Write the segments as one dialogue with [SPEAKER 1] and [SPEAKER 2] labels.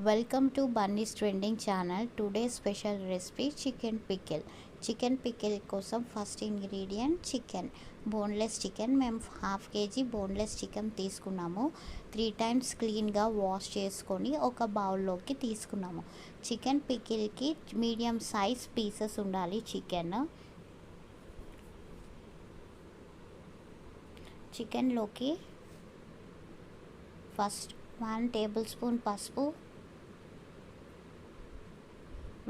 [SPEAKER 1] Welcome to Bunny's trending channel today special recipe chicken pickle chicken pickle కోసం first ingredient chicken boneless chicken మేము half KG boneless chicken తీసుకున్నాము three times క్లీన్గా wash చేసుకొని ఒక బౌల్లోకి తీసుకున్నాము చికెన్ పికిల్కి మీడియం సైజ్ పీసెస్ ఉండాలి చికెన్ చికెన్లోకి ఫస్ట్ వన్ టేబుల్ స్పూన్ పసుపు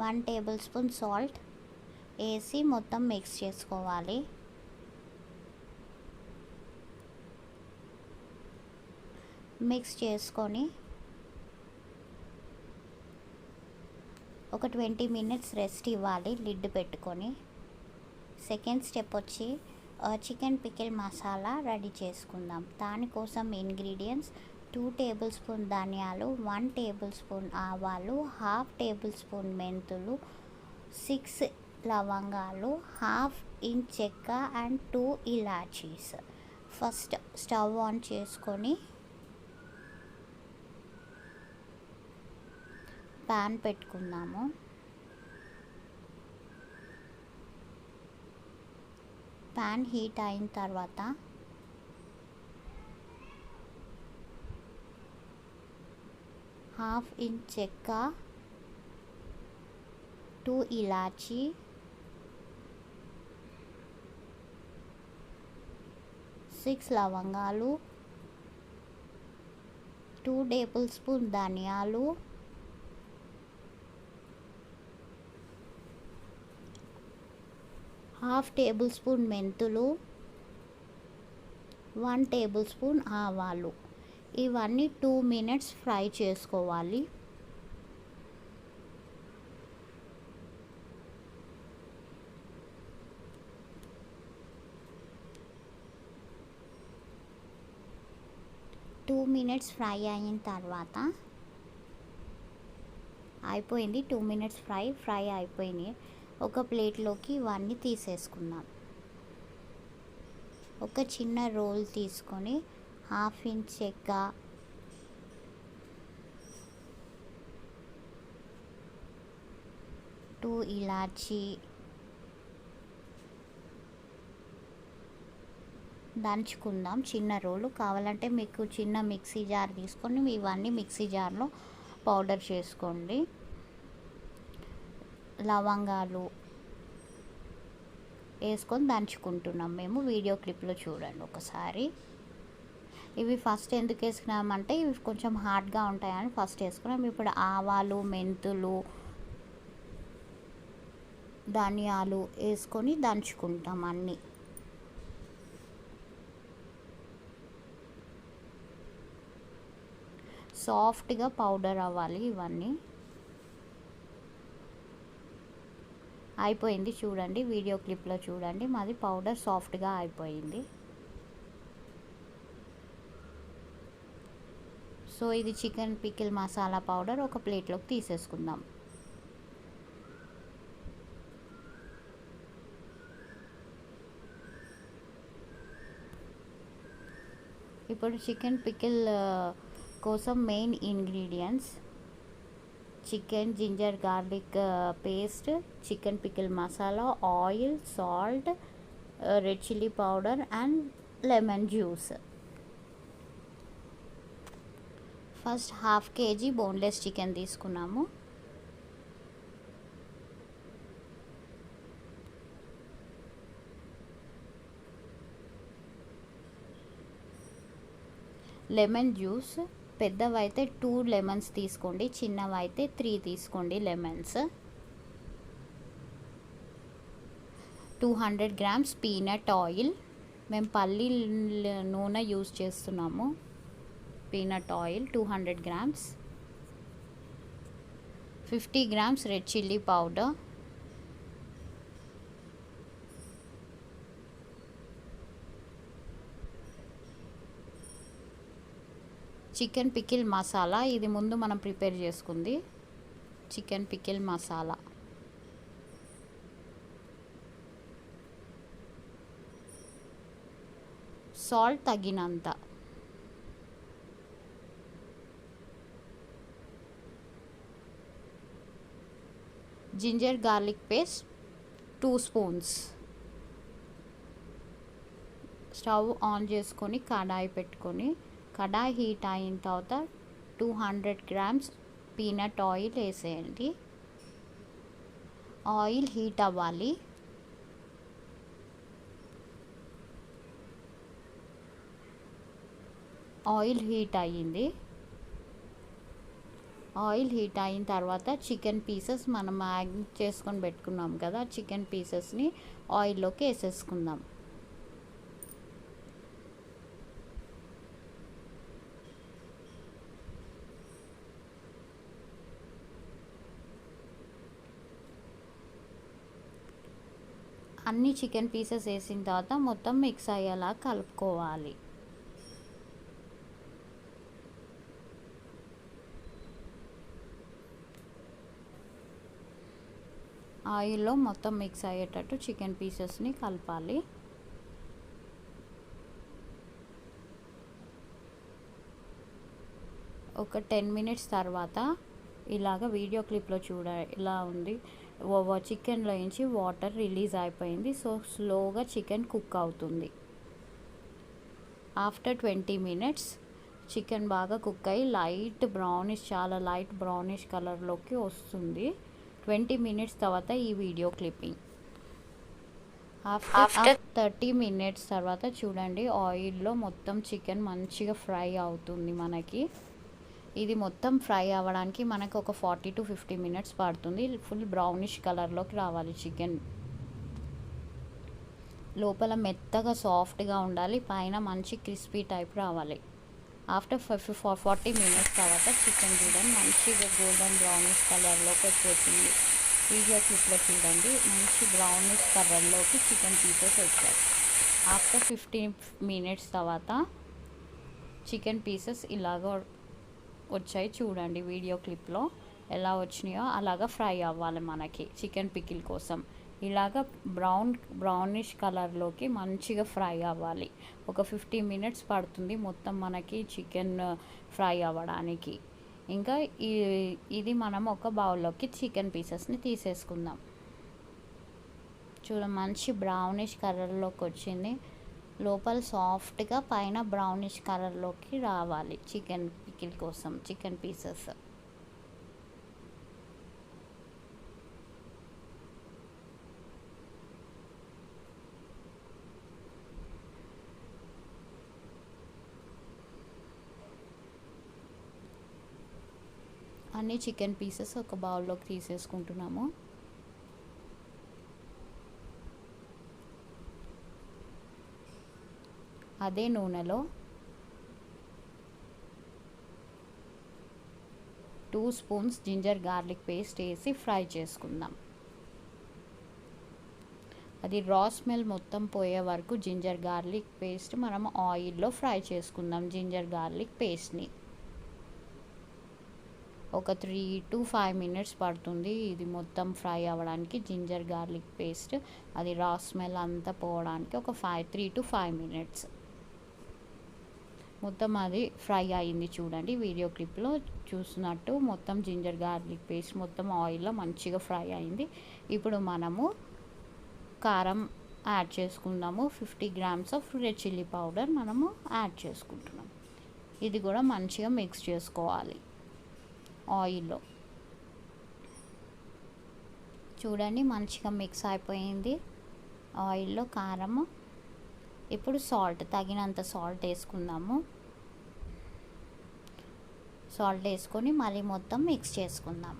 [SPEAKER 1] వన్ టేబుల్ స్పూన్ సాల్ట్ వేసి మొత్తం మిక్స్ చేసుకోవాలి. మిక్స్ చేసుకొని ఒక ట్వంటీ మినిట్స్ రెస్ట్ ఇవ్వాలి లిడ్ పెట్టుకొని. సెకండ్ స్టెప్ వచ్చి చికెన్ పికిల్ మసాలా రెడీ చేసుకుందాం. దానికోసం ఇంగ్రీడియంట్స్ టూ టేబుల్ స్పూన్ ధనియాలు వన్ టేబుల్ స్పూన్ ఆవాలు హాఫ్ టేబుల్ స్పూన్ మెంతులు సిక్స్ లవంగాలు హాఫ్ ఇంచ్ చెక్క అండ్ టూ ఇలాచీస్. ఫస్ట్ స్టవ్ ఆన్ చేసుకొని ప్యాన్ పెట్టుకుందాము. ప్యాన్ హీట్ అయిన తర్వాత హాఫ్ ఇంచ్ చెక్క టూ ఇలాచి సిక్స్ లవంగాలు టూ టేబుల్ స్పూన్ ధనియాలు హాఫ్ టేబుల్ స్పూన్ మెంతులు వన్ టేబుల్ స్పూన్ ఆవాలు. ఇవన్నీ టూ మినిట్స్ ఫ్రై చేసుకోవాలి. టూ మినిట్స్ ఫ్రై అయిన తర్వాత అయిపోయింది టూ మినిట్స్ ఫ్రై ఫ్రై అయిపోయినాయి ఒక ప్లేట్లోకి ఇవన్నీ తీసేసుకుందాం. ఒక చిన్న రోల్ తీసుకొని హాఫ్ ఇంచ్ చెక్క టూ ఇలాచి. దంచుకుందాం. చిన్న రోలు కావాలంటే మీకు చిన్న మిక్సీ జార్ తీసుకొని ఇవన్నీ మిక్సీ జార్లో పౌడర్ చేసుకోండి. లవంగాలు వేసుకొని దంచుకుంటున్నాం మేము. వీడియో క్లిప్లో చూడండి ఒకసారి. ఇవి ఫస్ట్ ఎందుకు వేసుకున్నామంటే ఇవి కొంచెం హార్డ్గా ఉంటాయని ఫస్ట్ వేసుకున్నాం. ఇప్పుడు ఆవాలు మెంతులు ధనియాలు వేసుకొని దంచుకుంటాం అన్నీ. సాఫ్ట్గా పౌడర్ అవ్వాలి ఇవన్నీ. అయిపోయింది చూడండి వీడియో క్లిప్లో చూడండి. మాది పౌడర్ సాఫ్ట్గా అయిపోయింది. సో ఇది చికెన్ పికిల్ మసాలా పౌడర్ ఒక ప్లేట్లోకి తీసేసుకుందాం. ఇప్పుడు చికెన్ పికిల్ కోసం main ingredients chicken ginger garlic paste chicken pickle masala oil salt red chilli powder and lemon juice. First half kg boneless chicken తీసుకున్నాము. లెమన్ జ్యూస్ పెద్దవైతే టూ లెమన్స్ తీసుకోండి చిన్నవైతే three తీసుకోండి lemons. Two hundred grams peanut oil. మేము పల్లి నూనె use చేస్తున్నాము. Peanut oil two hundred grams. Fifty grams red chilli powder. Chicken pickle masala ఇది ముందు మనం ప్రిపేర్ చేసుకుంది. Chicken pickle masala. సాల్ట్ తగినంత. Ginger garlic paste two spoons stove on చేసుకొని కడాయి పెట్టుకొని కడాయి హీట్ అయిన తర్వాత two hundred grams peanut oil వేసేయండి. ఆయిల్ హీట్ అవ్వాలి. ఆయిల్ హీట్ అయ్యింది. ఆయిల్ హీట్ అయిన తర్వాత చికెన్ పీసెస్ మనం మ్యాగ్నెట్ చేసుకొని పెట్టుకున్నాం కదా చికెన్ పీసెస్ని ఆయిల్లోకి వేసేసుకుందాం. అన్ని చికెన్ పీసెస్ వేసిన తర్వాత మొత్తం మిక్స్ అయ్యేలా కలుపుకోవాలి. ఆయిల్లో మొత్తం మిక్స్ అయ్యేటట్టు చికెన్ పీసెస్ని కలపాలి. ఒక టెన్ మినిట్స్ తర్వాత ఇలాగ వీడియో క్లిప్లో చూడ ఇలా ఉంది. చికెన్లో నుంచి వాటర్ రిలీజ్ అయిపోయింది. సో స్లోగా చికెన్ కుక్ అవుతుంది. ఆఫ్టర్ ట్వంటీ మినిట్స్ చికెన్ బాగా కుక్ అయ్యి లైట్ బ్రౌనిష్ చాలా లైట్ బ్రౌనిష్ కలర్లోకి వస్తుంది. ట్వంటీ మినిట్స్ తర్వాత ఈ video clipping. After thirty minutes తర్వాత చూడండి ఆయిల్లో మొత్తం చికెన్ మంచిగా ఫ్రై అవుతుంది మనకి. ఇది మొత్తం ఫ్రై అవ్వడానికి మనకు ఒక ఫార్టీ టు ఫిఫ్టీ మినిట్స్ పడుతుంది. ఫుల్ బ్రౌనిష్ కలర్లోకి రావాలి చికెన్. లోపల మెత్తగా సాఫ్ట్గా ఉండాలి. పైన మంచి క్రిస్పీ టైప్ రావాలి. ఆఫ్టర్ ఫార్టీ మినిట్స్ తర్వాత చికెన్ చూడండి. మంచిగా గోల్డెన్ బ్రౌనిష్ కలర్లోకి వచ్చేసింది. వీడియో క్లిప్లో చూడండి. మంచి బ్రౌనిష్ కలర్లోకి చికెన్ పీసెస్ వచ్చాయి. ఆఫ్టర్ ఫిఫ్టీన్ మినిట్స్ తర్వాత చికెన్ పీసెస్ ఇలాగ వచ్చాయి చూడండి. వీడియో క్లిప్లో ఎలా వచ్చినాయో అలాగా ఫ్రై అవ్వాలి మనకి చికెన్ పికిల్ కోసం. ఇలాగ బ్రౌన్ బ్రౌనిష్ కలర్లోకి మంచిగా ఫ్రై అవ్వాలి. ఒక ఫిఫ్టీ మినిట్స్ పడుతుంది మొత్తం మనకి చికెన్ ఫ్రై అవ్వడానికి. ఇంకా ఇది మనం ఒక బౌల్లోకి చికెన్ పీసెస్ని తీసేసుకుందాం. చూడ మంచి బ్రౌనిష్ కలర్లోకి వచ్చింది. లోపల సాఫ్ట్గా పైన బ్రౌనిష్ కలర్లోకి రావాలి చికెన్ పికిల్ కోసం చికెన్ పీసెస్. అన్ని చికెన్ పీసెస్ ఒక బౌల్లోకి తీసేసుకుంటున్నాము. అదే నూనెలో two spoons ginger garlic paste వేసి ఫ్రై చేసుకుందాం. అది రా స్మెల్ మొత్తం పోయే వరకు జింజర్ గార్లిక్ పేస్ట్ మనం ఆయిల్లో ఫ్రై చేసుకుందాం జింజర్ గార్లిక్ పేస్ట్ని. ఒక త్రీ టు ఫైవ్ మినిట్స్ పడుతుంది. ఇది మొత్తం ఫ్రై అవ్వడానికి జింజర్ గార్లిక్ పేస్ట్. అది రా స్మెల్ అంతా పోవడానికి ఒక five three to five minutes. మొత్తం అది ఫ్రై అయింది చూడండి. వీడియో క్లిప్లో చూసినట్టు మొత్తం జింజర్ గార్లిక్ పేస్ట్ మొత్తం ఆయిల్లో మంచిగా ఫ్రై అయింది. ఇప్పుడు మనము కారం యాడ్ చేసుకుందాము. Fifty grams of red chilli powder మనము యాడ్ చేసుకుంటున్నాం. ఇది కూడా మంచిగా మిక్స్ చేసుకోవాలి. ఆయిల్లో. చూడండి మంచిగా మిక్స్ అయిపోయింది. ఆయిల్లో కారము ఇప్పుడు సాల్ట్ తగినంత సాల్ట్ వేసుకుందాము. సాల్ట్ వేసుకొని మళ్ళీ మొత్తం మిక్స్ చేసుకుందాం.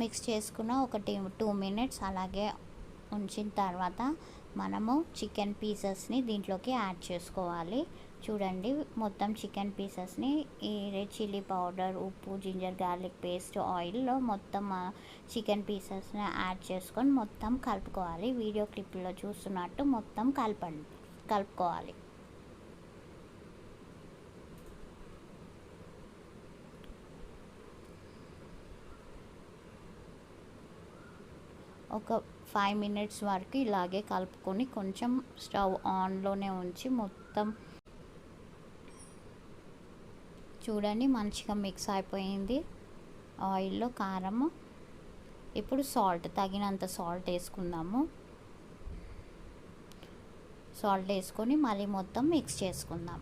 [SPEAKER 1] మిక్స్ చేసుకున్న ఒక టూ మినిట్స్ అలాగే ఉంచిన తర్వాత మనము చికెన్ పీసెస్ని దీంట్లోకి యాడ్ చేసుకోవాలి. చూడండి మొత్తం చికెన్ పీసెస్ని ఈ రెడ్ చిల్లీ పౌడర్ ఉప్పు జింజర్ గార్లిక్ పేస్ట్ ఆయిల్లో మొత్తం చికెన్ పీసెస్ని యాడ్ చేసుకొని మొత్తం కలుపుకోవాలి. వీడియో క్లిప్లో చూస్తున్నట్టు మొత్తం కలపండి కలుపుకోవాలి. ఒక ఫైవ్ మినిట్స్ వరకు ఇలాగే కలుపుకొని కొంచెం స్టవ్ ఆన్లోనే ఉంచి మొత్తం చూడండి మంచిగా మిక్స్ అయిపోయింది. ఆయిల్లో కారము. ఇప్పుడు సాల్ట్ తగినంత సాల్ట్ వేసుకుందాము. సాల్ట్ వేసుకొని మళ్ళీ మొత్తం మిక్స్ చేసుకుందాం.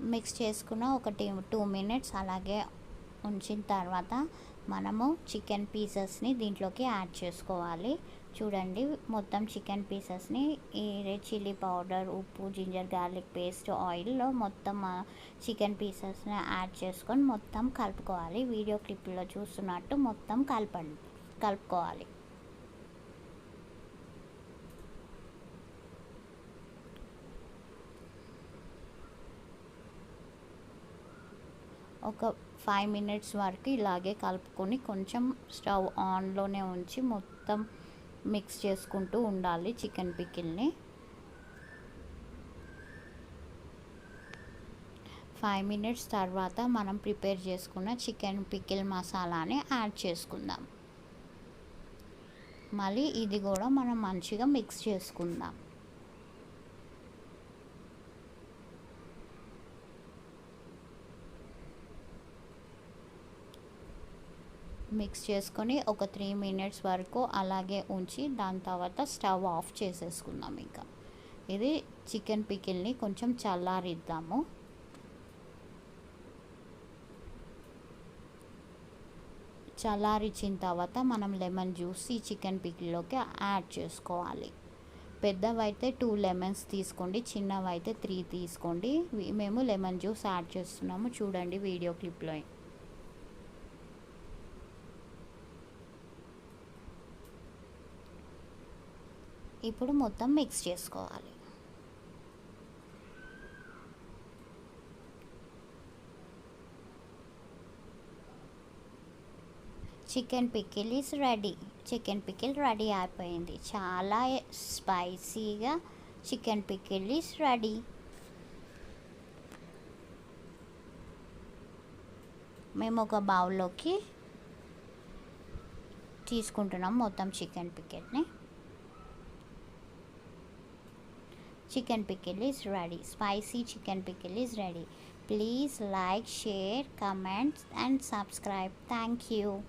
[SPEAKER 1] మిక్స్ చేసుకున్న ఒక టూ మినిట్స్ అలాగే ఉంచిన తర్వాత మనము చికెన్ పీసెస్ని దీంట్లోకి యాడ్ చేసుకోవాలి. చూడండి. మొత్తం చికెన్ పీసెస్ని ఈ రెడ్ చిల్లీ పౌడర్ ఉప్పు జింజర్ గార్లిక్ పేస్ట్ ఆయిల్లో మొత్తం చికెన్ పీసెస్ని యాడ్ చేసుకొని మొత్తం కలుపుకోవాలి. వీడియో క్లిప్లో చూస్తున్నట్టు మొత్తం కలపండి. కలుపుకోవాలి. ఒక ఫైవ్ మినిట్స్ వరకు ఇలాగే కలుపుకొని కొంచెం స్టవ్ ఆన్లోనే ఉంచి మొత్తం మిక్స్ చేసుకుంటూ ఉండాలి చికెన్ పికిల్ని. ఫైవ్ మినిట్స్ తర్వాత మనం ప్రిపేర్ చేసుకున్న చికెన్ పికిల్ మసాలాని యాడ్ చేసుకుందాం. మళ్ళీ ఇది కూడా మనం మంచిగా మిక్స్ చేసుకుందాం. మిక్స్ చేసుకొని ఒక త్రీ మినిట్స్ వరకు అలాగే ఉంచి దాని తర్వాత స్టవ్ ఆఫ్ చేసేసుకుందాం ఇంకా. ఇది చికెన్ పికిల్ని కొంచెం చల్లారిద్దాము. చల్లారిచ్చిన తర్వాత మనం లెమన్ జ్యూస్ ఈ చికెన్ పికిల్లోకి యాడ్ చేసుకోవాలి. పెద్దవైతే టూ లెమన్స్ తీసుకోండి చిన్నవైతే త్రీ తీసుకోండి. మేము లెమన్ జ్యూస్ యాడ్ చేస్తున్నాము. చూడండి వీడియో క్లిప్లో ఇప్పుడు మొత్తం మిక్స్ చేసుకోవాలి. Chicken pickle is ready chicken pickle ready అయిపోయింది. చాలా స్పైసీగా చికెన్ పికిల్ ఈస్ రెడీ మేము ఒక బౌల్లోకి తీసుకుంటున్నాం మొత్తం చికెన్ పికెట్ని chicken pickle is ready. Spicy chicken pickle is ready. Please like share comment and subscribe. Thank you